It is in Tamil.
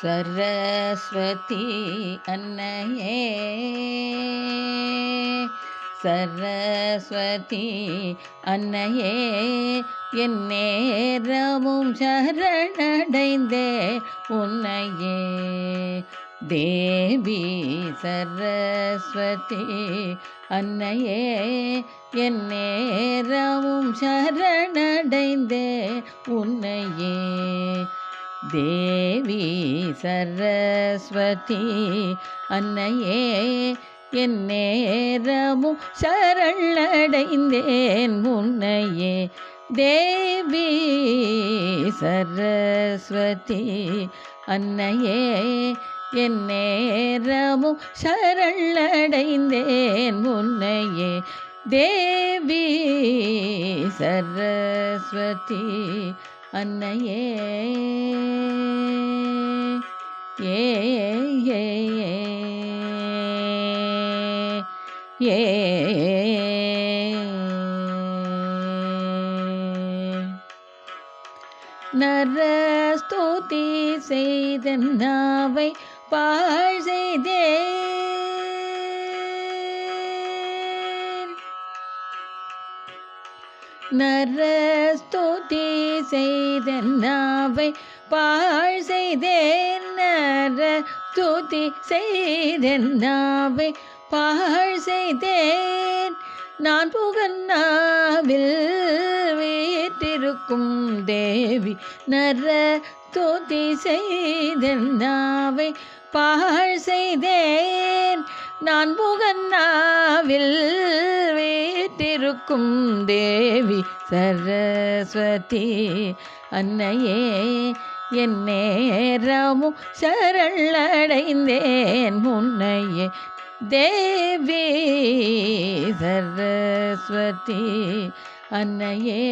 சரஸ்வதி அன்னையே சரஸ்வதி அன்னையே என் நேரமும் சரணடைந்தே உன்னையே. தேவி சரஸ்வதி அன்னையே என் நேரமும் சரணடைந்தே உன்னையே. தேவி சரஸ்வதி அன்னையே என் நேரமும் சரணடைந்தேன் உன்னையே. தேவி சரஸ்வதி அன்னையே என் நேரமும் சரணடைந்தேன் முன்னையே. தேவி சரஸ்வதி அன்னையே. ஏ ஏ ஏ. நரஸ்துதி செய்த நாவை பாழ் செய்தே நரஸ்துதி செய்த நாவை பாழ் செய்தேன். நரஸ்துதி செய்த நாவை பாழ் செய்தேன். நான் புகன்னாவில் நிற்கும் தேவி நர துதி செய்தாவை பாழ் செய்தேன். நான் புகன்னாவில் வீட்டிருக்கும் தேவி சரஸ்வதி அன்னையே என் நேரமும் சரளடைந்தேன் முன்னையே தேவி சரஸ்வதி அன்னையே.